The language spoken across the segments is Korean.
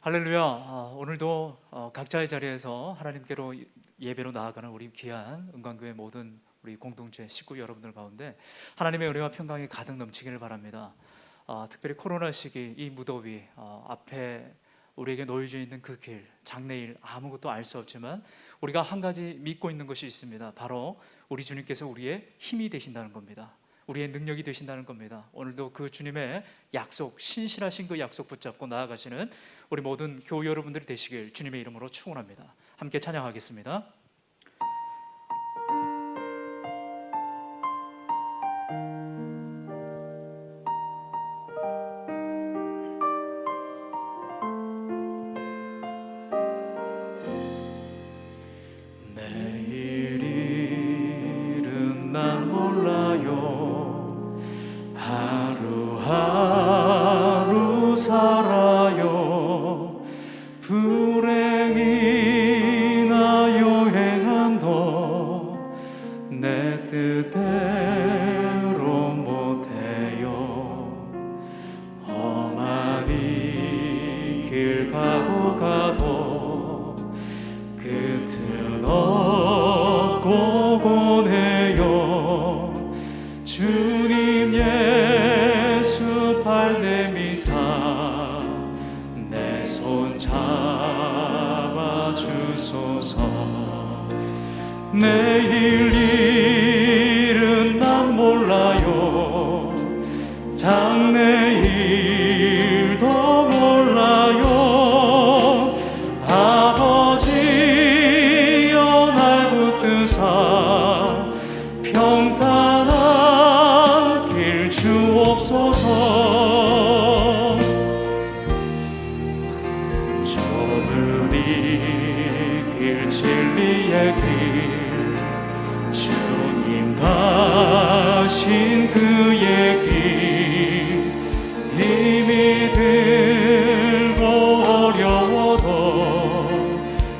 할렐루야. 아, 오늘도 어, 각자의 자리에서 하나님께로 예배로 나아가는 우리 귀한 은광교회 모든 우리 공동체 식구 여러분들 가운데 하나님의 은혜와 평강이 가득 넘치기를 바랍니다. 아, 특별히 코로나 시기 이 무더위 어, 앞에 우리에게 놓여져 있는 그 길, 장래일 아무것도 알 수 없지만 우리가 한 가지 믿고 있는 것이 있습니다. 바로 우리 주님께서 우리의 힘이 되신다는 겁니다. 우리의 능력이 되신다는 겁니다. 오늘도 그 주님의 약속, 신실하신 그 약속 붙잡고 나아가시는 우리 모든 교우 여러분들이 되시길 주님의 이름으로 축원합니다. 함께 찬양하겠습니다. 내일 일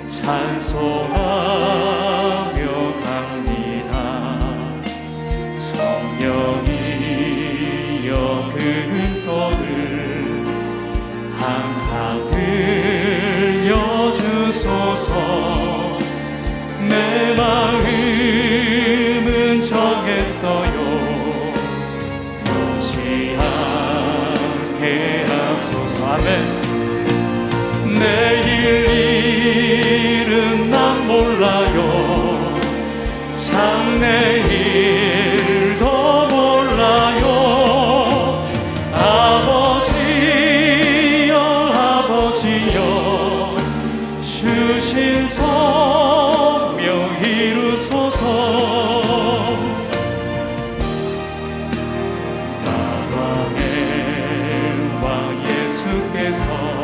찬송하며 갑니다. 성령이여 그 은소를 항상 들려주소서. 내 마음은 정했어요. 변치 않게 하소서. 아멘 예수께서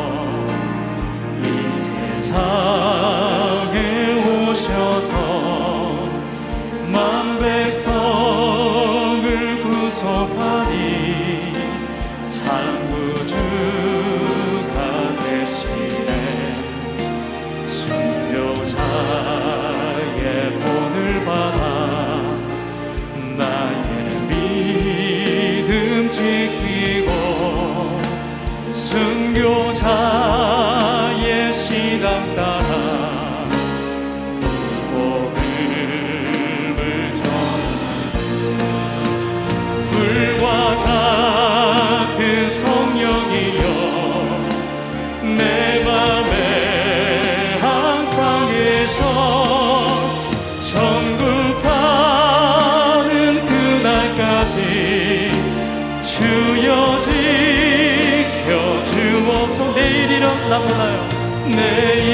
내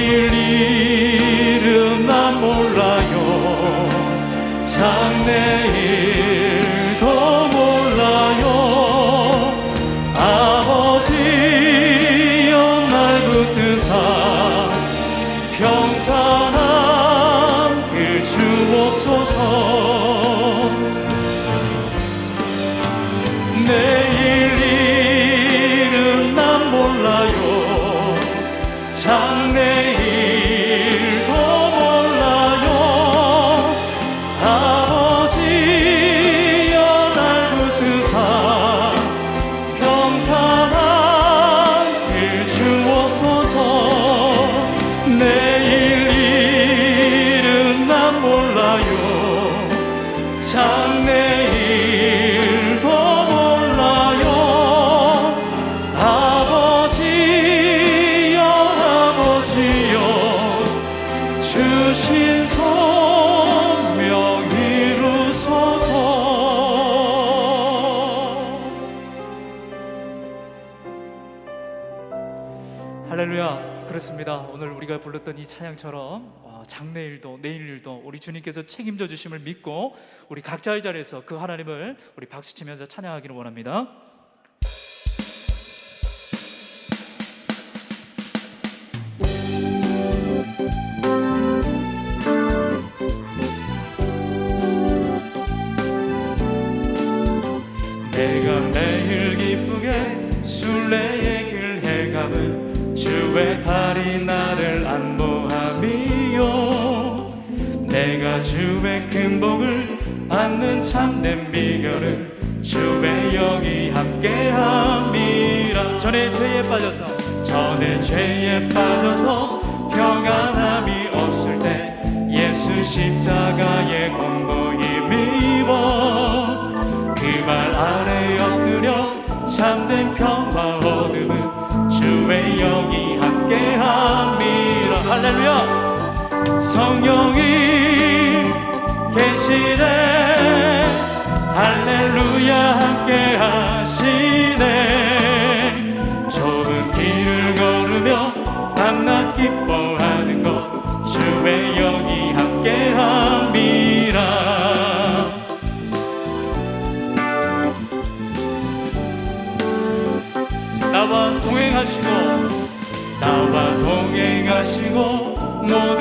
할렐루야. 그렇습니다. 오늘 우리가 불렀던 이 찬양처럼 어, 장래일도 내일일도 우리 주님께서 책임져 주심을 믿고 우리 각자의 자리에서 그 하나님을 우리 박수 치면서 찬양하기를 원합니다. 내가 매일 기쁘게 순례의 주의 팔이 나를 안보함이요? 내가 주의 큰 복을 받는 참된 비결은 주의 영이 함께함이라. 전에 죄에 빠져서 전에 죄에 빠져서 평안함이 없을 때 예수 십자가의 공로 힘입어 성령이 계시네. 할렐루야 함께 하시네. 좁은 길을 걸으며 밤낮 기뻐하는 것 주의 영이 함께 함이라 나와 동행하시고 나와 동행하시고 모든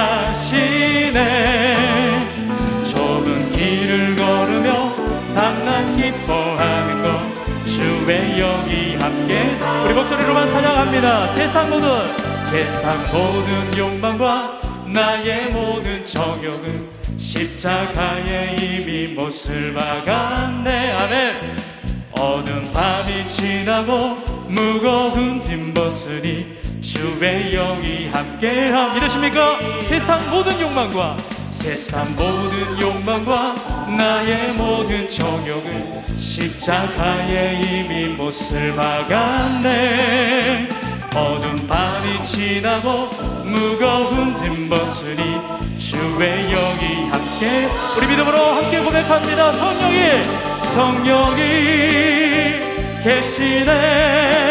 우리 목소리로만 찬양합니다. 세상 모든 세상 모든 욕망과 나의 모든 정욕은 십자가에 이미 못을 박았네. 아멘. 어두운 밤이 지나고 무거운 짐 벗으니 주의 영이 함께함. 믿으십니까? 세상 모든 욕망과 세상 모든 욕망과 나의 모든 정욕은 십자가에 이미 못을 박았네. 어두운 밤이 지나고 무거운 짐 벗으니 주의 영이 함께 우리 믿음으로 함께 고백합니다. 성령이 성령이 계시네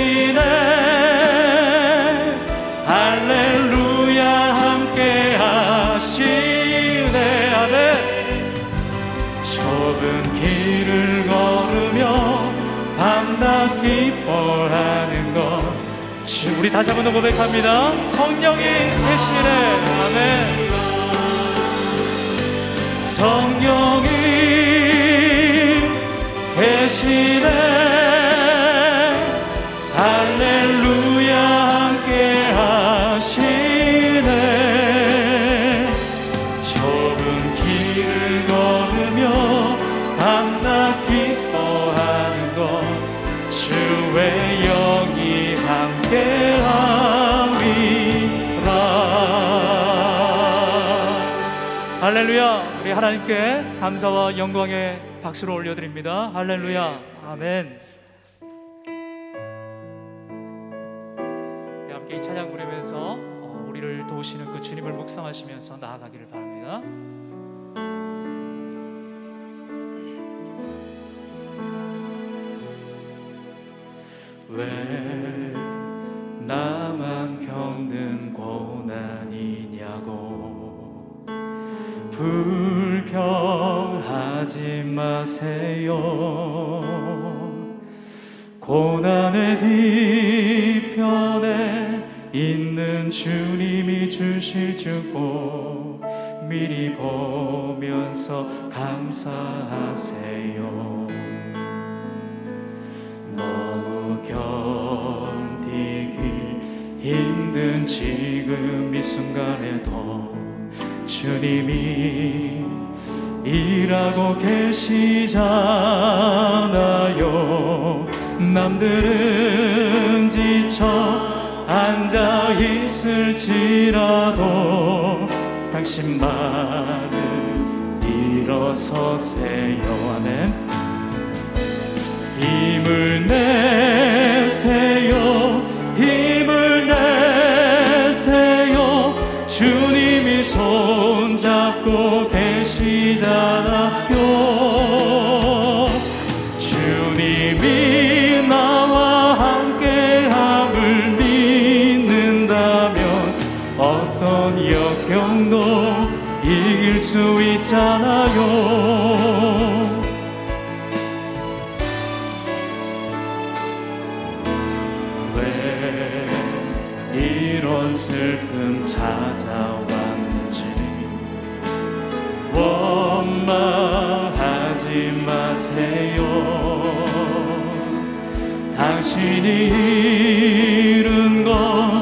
계시네. 할렐루야 함께 하시네. 아멘. 좁은 길을 걸으며 밤낮 기뻐하는 것. 주, 우리 다시 한번 더 고백합니다. 성령이 계시네. 아멘. 성령이 계시네 우리 하나님께 감사와 영광의 박수를 올려드립니다. 할렐루야. 아멘. 예, 함께 이 찬양 부르면서 어, 우리를 도우시는 그 주님을 묵상하시면서 나아가기를 바랍니다. 왜 나만 겪는 고난이냐고 부 마세요. 고난의 뒤편에 있는 주님이 주실 축복 미리 보면서 감사하세요. 너무 견디기 힘든 지금 이 순간에도 주님이 일하고 계시잖아요. 남들은 지쳐 앉아 있을지라도 당신만은 일어서세요. 아멘. 힘을 내세요 경도 이길 수 있잖아요. 왜 이런 슬픔 찾아왔는지 원망하지 마세요. 당신이 잃은 것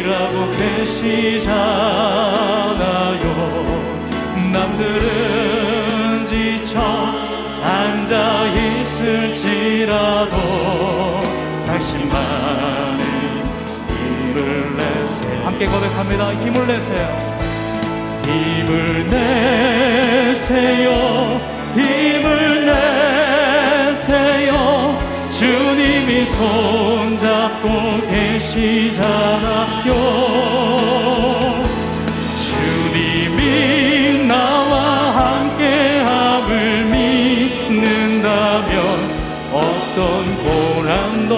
일하고 계시잖아요. 남들은 지쳐 앉아 있을지라도 당신만의 힘을 내세요. 함께 고백합니다. 힘을 내세요. 힘을 내세요. 힘을 내세요. 주님이 손잡고 계시잖아 요 주님이 나와 함께함을 믿는다면 어떤 고난도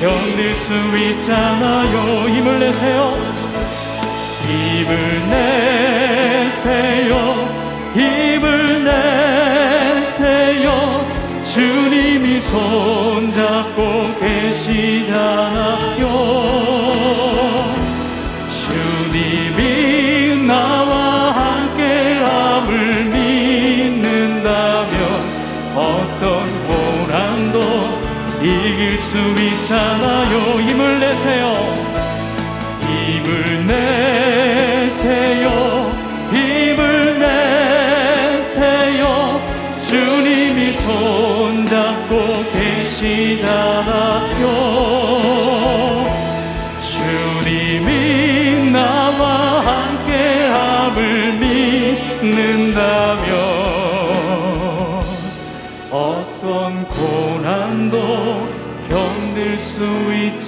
견딜 수 있잖아요. 힘을 내세요. 힘을 내세요. 힘을 내세요. 주님이 손잡고 계시잖아요 있잖아요. 힘을 내세요. 힘을 내세요. 힘을 내세요. 주님이 손잡고 계시잖아요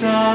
고